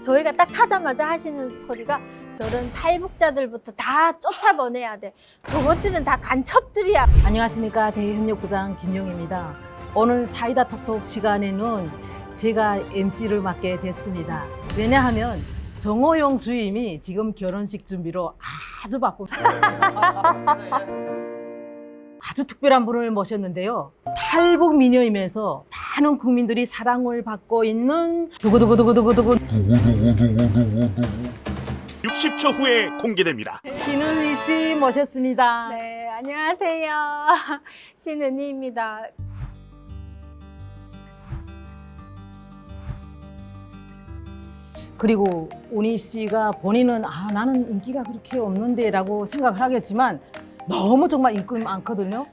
저희가 딱 타자마자 하시는 소리가 저런 탈북자들부터 다 쫓아보내야 돼. 저것들은 다 간첩들이야. 안녕하십니까 대협력부장 김용입니다. 오늘 사이다 톡톡 시간에는 제가 MC를 맡게 됐습니다. 왜냐하면 정호영 주임이 지금 결혼식 준비로 아주 바쁩니다. 아주 특별한 분을 모셨는데요. 탈북 미녀이면서 많은 국민들이 사랑을 받고 있는 두구두구두구두구두구 60초 후에 공개됩니다. 신은희 씨 모셨습니다. 네, 안녕하세요. 신은희입니다. 그리고 운희 씨가 본인은 아 나는 인기가 그렇게 없는데라고 생각을 하겠지만 너무 정말 인기 많거든요.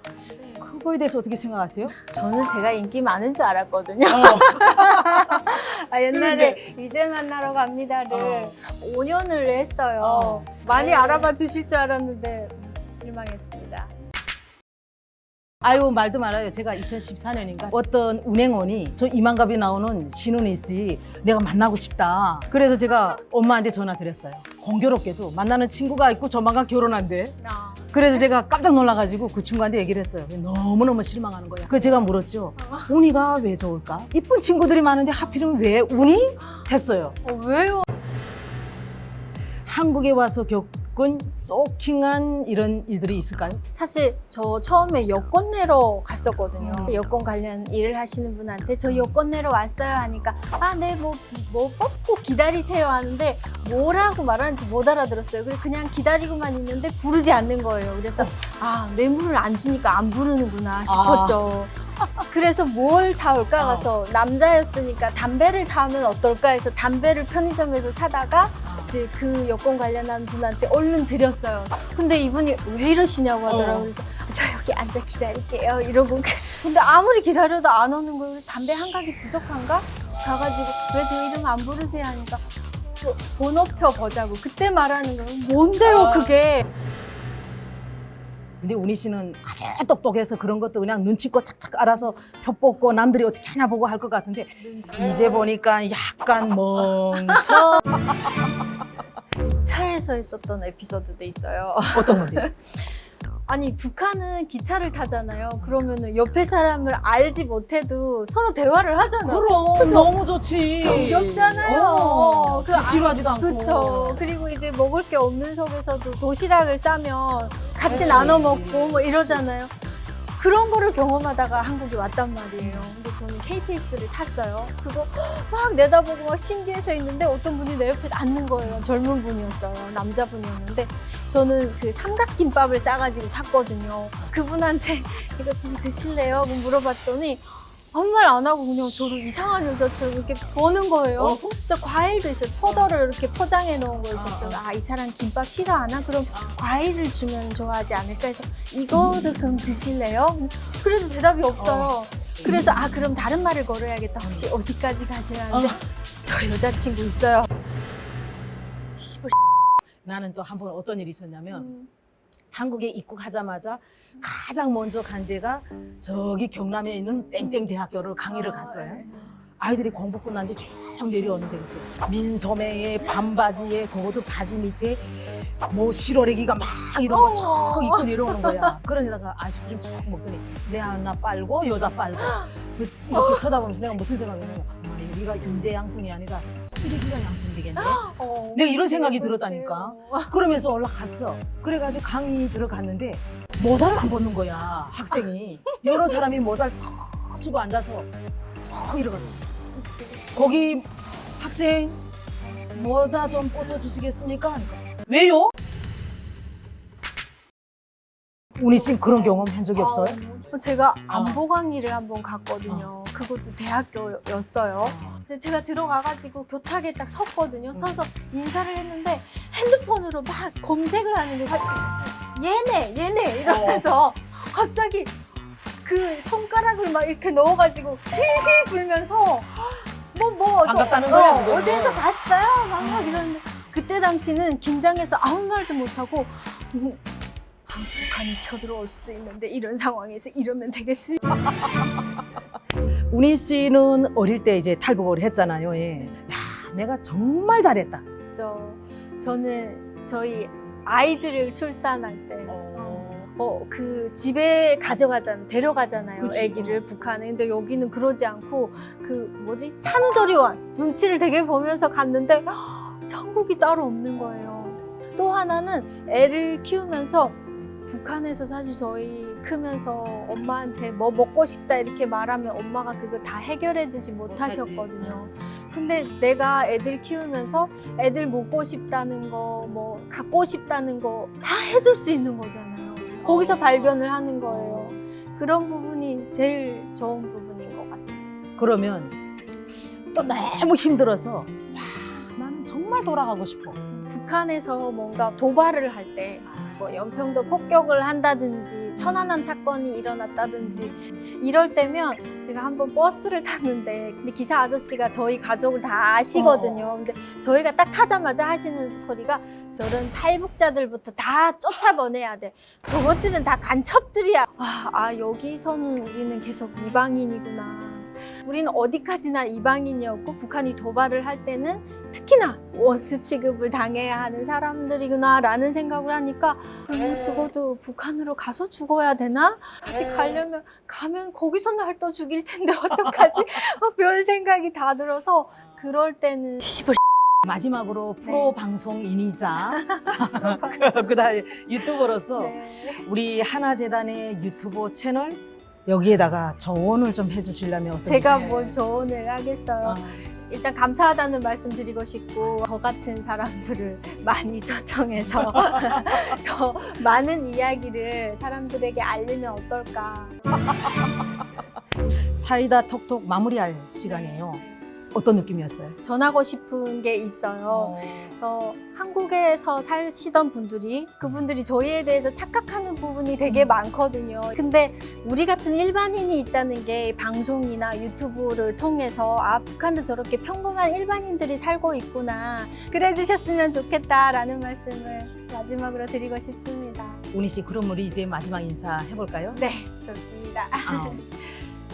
그거에 대해서 어떻게 생각하세요? 저는 제가 인기 많은 줄 알았거든요. 아, 옛날에 이제 만나러 갑니다를 어. 5년을 했어요. 어. 많이 알아봐 주실 줄 알았는데 실망했습니다. 아유 말도 말아요. 제가 2014년인가 어떤 운행원이 저 이만갑이 나오는 신은희 씨 내가 만나고 싶다. 그래서 제가 엄마한테 전화 드렸어요. 공교롭게도 만나는 친구가 있고 조만간 결혼한대. 아, 그래서 제가 깜짝 놀라가지고 그 친구한테 얘기를 했어요. 너무너무 실망하는 거야. 그래서 제가 물었죠. 운이가 왜 좋을까? 이쁜 친구들이 많은데 하필이면 왜 운이? 했어요. 어, 왜요? 한국에 와서 겪 은 소킹한 이런 일들이 있을까요? 사실 저 처음에 여권 내러 갔었거든요. 음. 여권 관련 일을 하시는 분한테 저 여권 내러 왔어요 하니까 아, 네, 뭐, 뭐 뽑고 기다리세요 하는데 뭐라고 말하는지 못 알아들었어요. 그래서 그냥 기다리고만 있는데 부르지 않는 거예요. 그래서 아, 뇌물을 안 주니까 안 부르는구나 싶었죠. 그래서 뭘 사올까 어. 가서 남자였으니까 담배를 사면 어떨까 해서 담배를 편의점에서 사다가 이제 그 여권 관련한 분한테 얼른 드렸어요. 근데 이분이 왜 이러시냐고 하더라고요. 어. 그래서 저 여기 앉아 기다릴게요. 이러고 근데 아무리 기다려도 안 오는 거예요. 그래서 담배 한 각이 부족한가? 가가지고 왜 저 이름 안 부르세요 하니까 그 번호표 보자고 그때 말하는 거예요. 뭔데요 아. 그게? 근데 운희 씨는 아주 똑똑해서 그런 것도 그냥 눈치껏 착착 알아서 표 뽑고 남들이 어떻게 하나 보고 할 것 같은데 이제 보니까 약간 멍청 차에서 있었던 에피소드도 있어요. 어떤 건데? 아니 북한은 기차를 타잖아요. 그러면은 옆에 사람을 알지 못해도 서로 대화를 하잖아요. 그럼 너무 좋지. 정겹잖아요. 어, 그 지지하지도 않고. 그렇죠. 그리고 이제 먹을 게 없는 속에서도 도시락을 싸면 같이 그렇지. 나눠 먹고 뭐 이러잖아요. 그런 거를 경험하다가 한국에 왔단 말이에요. 근데 저는 KTX를 탔어요. 그거 막 내다보고 막 신기해서 있는데 어떤 분이 내 옆에 앉는 거예요. 젊은 분이었어요. 남자분이었는데 저는 그 삼각김밥을 싸가지고 탔거든요. 그분한테 이거 좀 드실래요? 물어봤더니 아무 말 안 하고 그냥 저를 이상한 여자처럼 이렇게 보는 거예요. 어? 그래서 과일도 있어요. 포도를 이렇게 포장해 놓은 거 있었어요. 아, 이 사람 김밥 싫어하나? 그럼 과일을 주면 좋아하지 않을까 해서 이거를 그럼 드실래요? 그래도 대답이 없어요. 그래서 아, 그럼 다른 말을 걸어야겠다. 혹시 어디까지 가시나는데 어. 저 여자친구 있어요. 씨발. 나는 또 한 번 어떤 일이 있었냐면 음. 한국에 입국하자마자 가장 먼저 간 데가 저기 경남에 있는 땡땡 대학교를 강의를 갔어요. 아이들이 공부 끝난 뒤쭉 내려오는 데였어요. 민소매에 반바지에 그것도 바지 밑에 뭐 실어레기가 막 이런 거쭉 입고 내려오는 거야. 그러다가 아이스크림 쭉 먹더니 내 하나 빨고 여자 빨고 그 이렇게 쳐다보면서 내가 무슨 생각이냐면 아, 여기가 인재 양성이 아니라 수리기가 양성되겠네. 어, 내가 이런 생각이. 들었다니까. 어. 그러면서 올라갔어. 그래가지고 강의 들어갔는데 모자를 안 벗는 거야 학생이. 여러 사람이 모자를 탁 쓰고 앉아서 쭉 이러거든. 그치, 그치. 거기 학생 모자 좀 벗어 주시겠습니까? 왜요? 우니 씨 그런 경험 한 적이 없어요? 아, 제가 안보 강의를 한번 갔거든요. 그것도 대학교였어요. 이제 제가 들어가가지고 교탁에 딱 섰거든요. 서서 인사를 했는데 핸드폰으로 막 검색을 하는 거예요. 얘네, 얘네 이러면서 갑자기 그 손가락을 막 이렇게 넣어가지고 휘휘 불면서 뭐, 뭐, 반갑다는 어, 거야, 그거는. 어디에서 봤어요? 막, 막 이러는데 그때 당시는 긴장해서 아무 말도 못하고 음, 아, 북한이 쳐들어올 수도 있는데 이런 상황에서 이러면 되겠습니까? 우니 씨는 어릴 때 이제 탈북을 했잖아요. 예. 야, 내가 정말 잘했다. 저 저는 저희 아이들을 출산할 때 어, 그 집에 가져가잖아, 데려가잖아요, 그치. 아기를 북한에. 근데 여기는 그러지 않고 그 뭐지 산후조리원 눈치를 되게 보면서 갔는데 헉, 천국이 따로 없는 거예요. 또 하나는 애를 키우면서 북한에서 사실 저희 크면서 엄마한테 뭐 먹고 싶다 이렇게 말하면 엄마가 그걸 다 해결해주지 못하셨거든요. 근데 내가 애들 키우면서 애들 먹고 싶다는 거, 뭐 갖고 싶다는 거 다 해줄 수 있는 거잖아요. 거기서 어. 발견을 하는 거예요. 그런 부분이 제일 좋은 부분인 것 같아요. 그러면 또 너무 힘들어서 와, 나는 정말 돌아가고 싶어. 북한에서 뭔가 도발을 할때 뭐 연평도 폭격을 한다든지 천안함 사건이 일어났다든지 이럴 때면 제가 한번 버스를 탔는데 근데 기사 아저씨가 저희 가족을 다 아시거든요. 근데 저희가 딱 타자마자 하시는 소리가 저런 탈북자들부터 다 쫓아보내야 돼. 저것들은 다 간첩들이야. 와, 아 여기서는 우리는 계속 이방인이구나. 우리는 어디까지나 이방인이었고 북한이 도발을 할 때는 특히나 원수 취급을 당해야 하는 사람들이구나라는 생각을 하니까 굶어 죽어도 북한으로 가서 죽어야 되나? 다시 가려면 가면 거기서 날 또 죽일 텐데 어떡하지? 막별 생각이 다 들어서 그럴 때는 시벌 마지막으로 프로 네. 방송인이자 그다음에 유튜버로서 네. 우리 하나재단의 유튜브 채널 여기에다가 조언을 좀 해주시려면 어떻게? 제가 뭐 조언을 하겠어요. 어, 일단 감사하다는 말씀 드리고 싶고 저 같은 사람들을 많이 초청해서 더 많은 이야기를 사람들에게 알리면 어떨까. 사이다 톡톡 마무리할 시간이에요. 어떤 느낌이었어요? 전하고 싶은 게 있어요. 어, 한국에서 사시던 분들이 그분들이 저희에 대해서 착각하는 부분이 되게 많거든요. 근데 우리 같은 일반인이 있다는 게 방송이나 유튜브를 통해서 아, 북한도 저렇게 평범한 일반인들이 살고 있구나. 그래 주셨으면 좋겠다라는 말씀을 마지막으로 드리고 싶습니다. 우니 씨 그럼 우리 이제 마지막 인사 해볼까요? 네, 좋습니다. 아,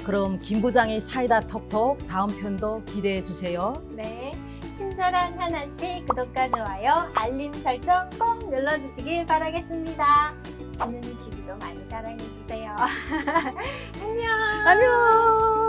그럼 김 부장의 사이다 톡톡 다음 편도 기대해 주세요. 네. 친절한 하나씩 구독과 좋아요, 알림 설정 꼭 눌러주시길 바라겠습니다. 주는 지구도 많이 사랑해주세요. 안녕. 안녕.